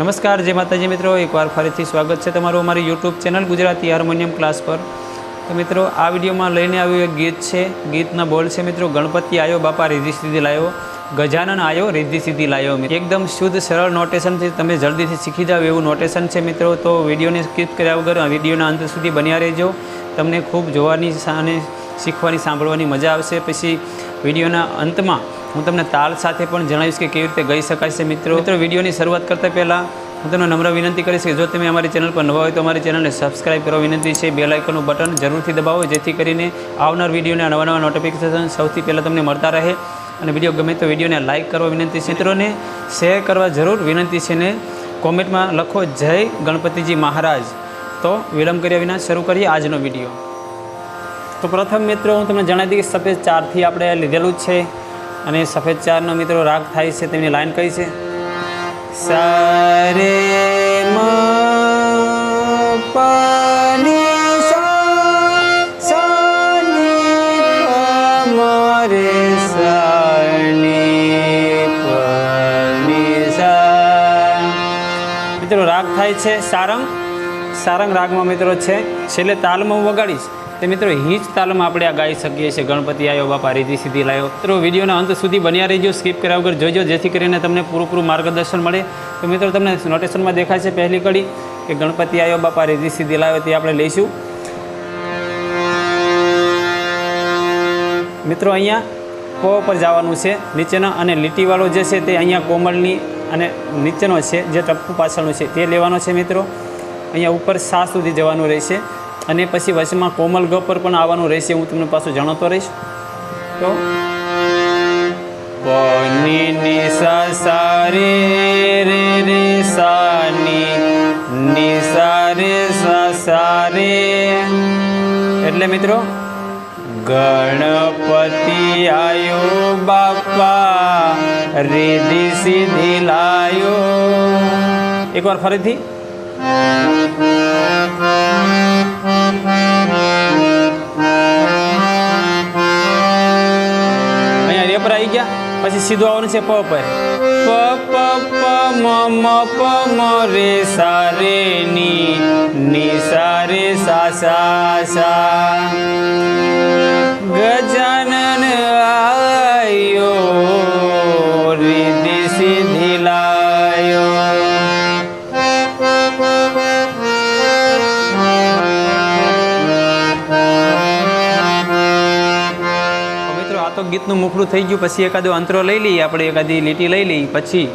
નમસ્કાર, જય માતાજી મિત્રો. એકવાર ફરીથી સ્વાગત છે તમારું અમારી YouTube channel Gujarati harmonium class પર. તો મિત્રો, આ વિડીયોમાં લઈને આવ્યું એક ગીત છે. ગીતના બોલ છે મિત્રો, ગણપતિ આવ્યો બાપા રીધિ સિદ્ધિ લાવ્યો ગજાનન આવ્યો રીધિ સિદ્ધિ લાવ્યો એકદમ શુદ્ધ, સરળ નોટેશનથી તમે જલ્દીથી શીખી જાવ એવું નોટેશન છે મિત્રો. તો વિડીયોને સ્કીપ કર્યા વગર વિડીયોના અંત સુધી બન્યા રહેજો. તમને ખૂબ જોવાની અને શીખવાની, સાંભળવાની મજા આવશે. પછી વિડીયોના અંતમાં હું તમને તાલ સાથે પણ જણાવીશ કે કેવી રીતે ગઈ શકાય છે, મિત્રો. મિત્રો, વિડીયોની શરૂઆત કરતાં પહેલાં હું તમને નમ્ર વિનંતી કરીશ કે જો તમે અમારી ચેનલ પર નવા હોય તો અમારી ચેનલને સબસ્ક્રાઈબ કરવા વિનંતી છે. બે લાઇકનનું બટન જરૂરથી દબાવો, જેથી કરીને આવનાર વિડીયોના નવા નવા નોટિફિકેશન સૌથી પહેલાં તમને મળતા રહે. અને વીડિયો ગમે તો વિડીયોને લાઇક કરવા વિનંતી છે. મિત્રોને શેર કરવા જરૂર વિનંતી છે ને કોમેન્ટમાં લખો જય ગણપતિજી મહારાજ. તો વિલંબ કર્યા વિના શરૂ કરીએ આજનો વીડિયો. તો પ્રથમ મિત્રો, હું તમને જણાવી દઈએ સફેદ ચારથી આપણે લીધેલું જ છે. અને સફેદ ચારનો મિત્રો રાગ થાય છે, તેમની લાઈન કઈ છે? સારે મિત્રો રાગ થાય છે સારંગ. સારંગ રાગમાં મિત્રો છે, છેલ્લે તાલમાં હું વગાડીશ. તે મિત્રો હિંચ તાલમાં આપણે આ ગાઈ શકીએ છીએ. ગણપતિ આવ્યો બાપા રીતિ સીધી લાવ્યો મિત્રો વિડીયોના અંત સુધી બન્યા રહીજો. સ્કીપ કર્યા વગર જોઈજો જેથી કરીને તમને પૂરું માર્ગદર્શન મળે. તો મિત્રો તમને નોટેશનમાં દેખાય છે પહેલી કડી કે ગણપતિ આવ્યો બાપા રીતિ સીધી લાવ્યો તે આપણે લઈશું. મિત્રો અહીંયા કો પર જવાનું છે. નીચેનો અને લીટીવાળો જે છે તે અહીંયા કોમળની અને નીચેનો છે, જે ટપ્પુ પાછળનું છે તે લેવાનો છે મિત્રો. અહીંયા ઉપર સા સુધી જવાનું રહેશે. અને પછી વચમાં કોમલ ગ પર પણ આવવાનું રહેશે, હું તમને પાછું જણાવતો રહીશ. તો ની સા સા રે રે રે સા ની સા રે સા સા રે એટલે મિત્રો, ગણપતિ આયો બાપા રીધિ સીધી લાયો. એકવાર ફરીથી. પછી સીધું આવવાનું છે પ પર પ પ પ મ મ પ મ રે સા રે ની ની સા રે સા સા સા ગજાનન આ તો ગીતનું મુખડું થઈ ગયું, પછી એકાદો અંતરો લઈ લઈએ, આપણે એકાદી લીટી લઈ લઈએ, પછી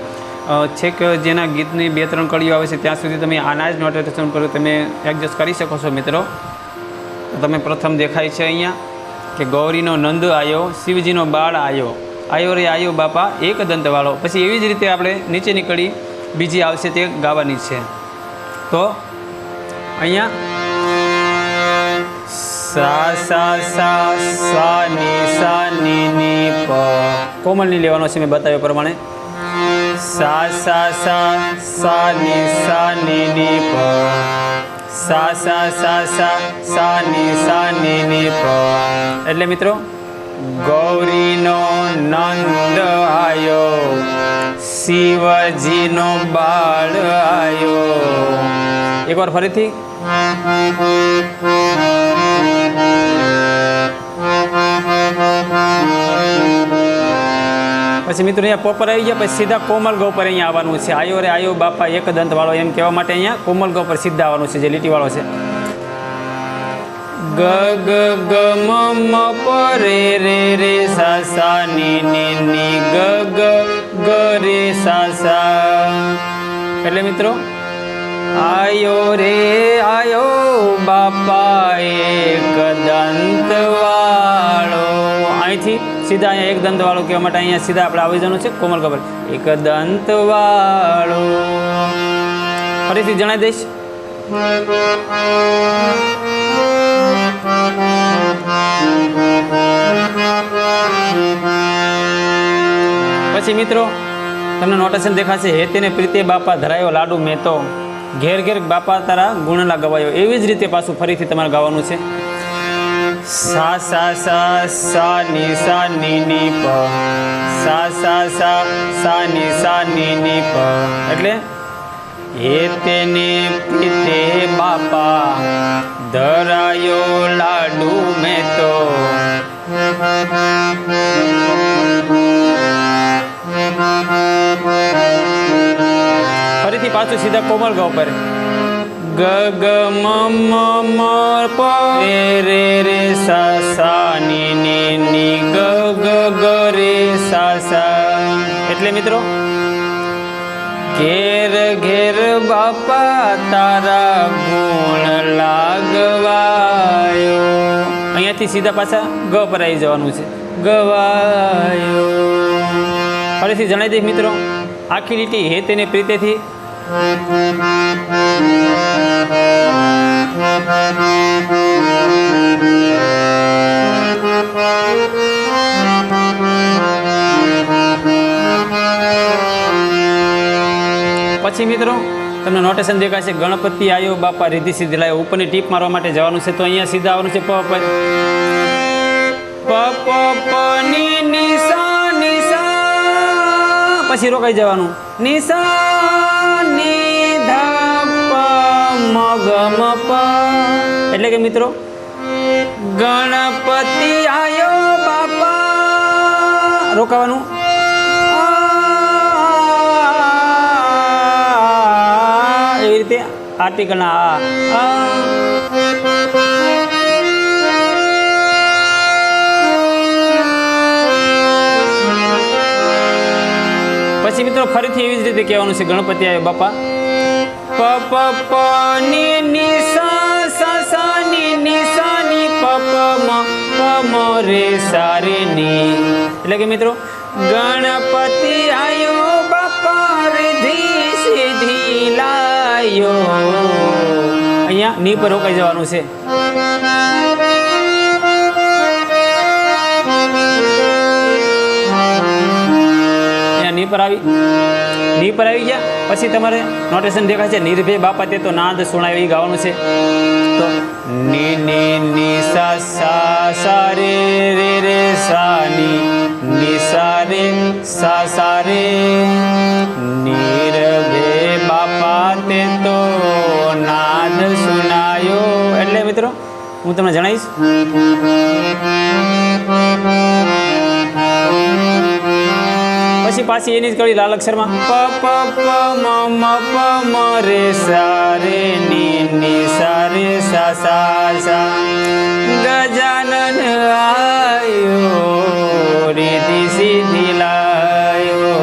છેક જેના ગીતની બે ત્રણ કડીઓ આવે છે, ત્યાં સુધી તમે આના જ નોટેશન કરો, તમે એડજસ્ટ કરી શકો છો મિત્રો. તમે પ્રથમ દેખાય છે અહીંયા કે ગૌરીનો નંદ આવ્યો શિવજીનો બાળ આવ્યો આયો રે, આયો બાપા, એક દંતવાળો. પછી એવી જ રીતે આપણે નીચેની કડી બીજી આવશે તે ગાવાની છે. તો, અહીંયા સા સા સા સા ની સા ની ની પ કોમલની લેવાનો છે મેં બતાવ્યા પ્રમાણે સા સા સા સા ની સા ની ની પ સા સા સા સા સા ની સા ની ની પ એટલે મિત્રો ગૌરીનો નંદ આયો શિવજીનો બાળ આયો એકવાર ફરીથી પછી મિત્રો અહીંયા પોપર આવી ગયા, પછી સીધા કોમલ ગૌ પર અહીંયા આવવાનું છે. આયો રે આયો બાપા એક દંત વાળો એમ કહેવા માટે અહીંયા કોમલ ગૌ પર સીધા આવવાનું છે, જે લીટીવાળો છે. ગ ગ ગ, મ મ, પ, રે રે સા સા, ની ની ની, ગ ગ ગ, રે, સા સા. એટલે મિત્રો, આયો રે, આયો બાપા એક સીધા અહીંયા એક દંત વાળું કહેવા માટે અહીંયા સીધા આપણે આવી જવાનું છે. કોમલ ખબર. એક દંત ફરીથી જણાવી દઈશ. પછી મિત્રો, તમને નોટેશન દેખાશે, હેતીને પ્રીતે બાપા ધરાયો લાડુ મેં તો. ઘેર ઘેર બાપા તારા ગુણલા ગવાયો. એવી જ રીતે પાછું ફરીથી તમારે ગાવાનું છે. સા સા સા સા ની સા ની ની પ સા સા સા સા ની સા ની ની પ એટલે હે તેને પ્રીતે બાપા ધરાયો લાડુ મેં તો ફરીથી પાછું સીધા કોમળ ગાવ પર. ગ ગ મ મ મ, પ, રે રે રે સા સા ની ની રે સા સા એટલે મિત્રો, ઘેર ઘેર બાપા તારા ગુણ લાગવાયો. અહીંયાથી સીધા પાછા ગ પર આવી જવાનું છે. ગવાયો. ફરીથી જણાવી દઈશ મિત્રો, આખી લીટી હે તેને પ્રીતેથી. પછી મિત્રો, તમને નોટેશન દેખાશે ગણપતિ આયો, બાપા રીધિ સિદ્ધિ લાયો. ઉપરની ટીપ મારવા માટે જવાનું છે તો અહીંયા સીધા આવવાનું છે પ પ પછી રોકાઈ જવાનું. નિશા એટલે કે મિત્રો ગણપતિ આયો બાપા. રોકાવાનું. એવી રીતે આર્ટિકલના આ. પછી મિત્રો ફરીથી એવી જ રીતે કહેવાનું છે, ગણપતિ આવ્યો બાપા. પ પ પ ની રે સા ની એટલે કે મિત્રો, ગણપતિ આયો બાપા લાયો. અહીંયા ની પર રોકાઈ જવાનું છે. ની પર આવી, ની પર આવી ગયા. પછી તમારે નોટેશન દેખાય છે, નિર્ભય બાપા તે તો નાદ સુણાય એ ગાવાનું છે. તો ની ની ની સા સા સા રે રે રે સા ની ની સા રે સા સા રે નિર્ભય બાપા તે તો નાદ સુનાયો એટલે મિત્રો, હું તમને જણાવીશ પછી પાછી એની જ કળી લાલ અક્ષરમાં પ પ પ, મ મ, પ, મ, રે, સા, રે, ની ની, સા, રે, સા સા સા. ગજાનન આયો, રીતિ સીધી લાયો.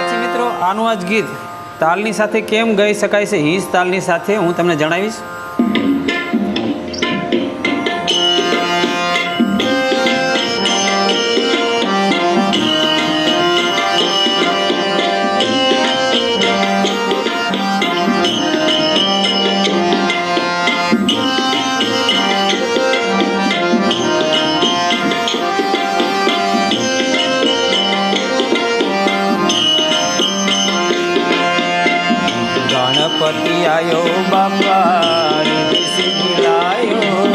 પછી મિત્રો, આનું આજ ગીત તાલની સાથે કેમ ગાઈ શકાય છે? હિસ તાલની સાથે હું તમને જણાવીશ. આયો બાપા રીતિ લાયો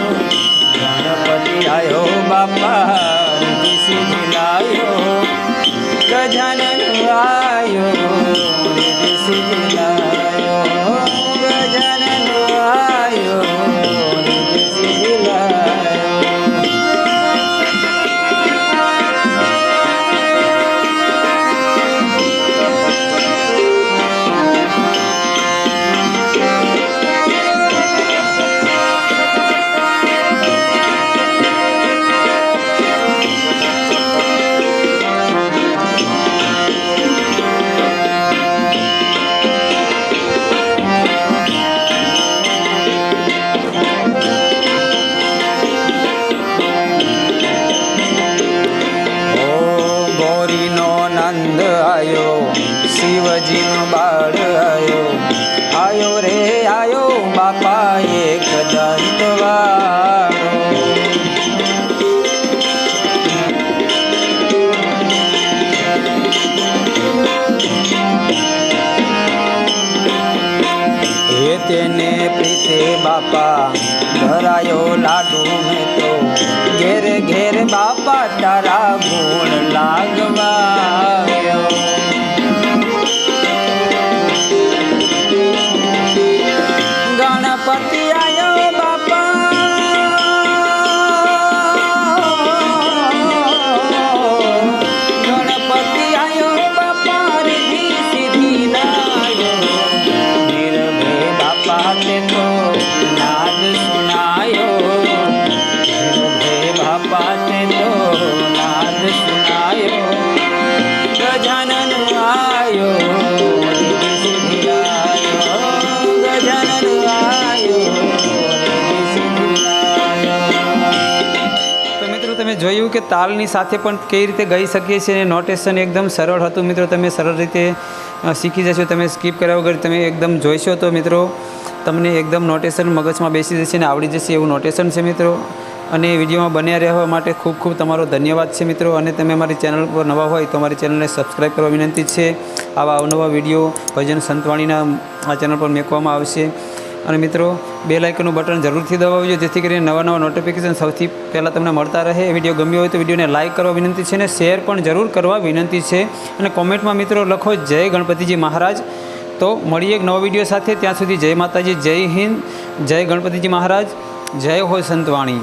ગણપતિ આયો બાપા રીતિ લાયો ગજાનન આયો રીતિ લાયો તારા ગુણ લાગવાયો જોયું કે તાલની સાથે પણ કઈ રીતે ગઈ શકીએ છીએ અને નોટેશન એકદમ સરળ હતું. મિત્રો, તમે સરળ રીતે શીખી જશો. તમે સ્કીપ કર્યા વગર તમે એકદમ જોઈશો તો મિત્રો, તમને એકદમ નોટેશન મગજમાં બેસી જશે અને આવડી જશે એવું નોટેશન છે મિત્રો. અને વિડીયોમાં બન્યા રહેવા માટે ખૂબ ખૂબ તમારો ધન્યવાદ છે મિત્રો. અને તમે અમારી ચેનલ પર નવા હોય તો અમારી ચેનલને સબસ્ક્રાઈબ કરવા વિનંતી છે. આવા અવનવા વીડિયો ભજન સંતવાણીના આ ચેનલ પર મૂકવામાં આવશે. અને મિત્રો, બે લાઇકનું બટન જરૂરથી દબાવજો, જેથી કરીને નવા નવા નોટિફિકેશન સૌથી પહેલાં તમને મળતા રહે. વીડિયો ગમ્યો હોય તો વિડીયોને લાઇક કરવા વિનંતી છે અને શેર પણ જરૂર કરવા વિનંતી છે. અને કોમેન્ટમાં મિત્રો લખો જય ગણપતિજી મહારાજ. તો મળીએ એક નવા વીડિયો સાથે. ત્યાં સુધી જય માતાજી, જય હિન્દ, જય ગણપતિજી મહારાજ, જય હોય સંતવાણી.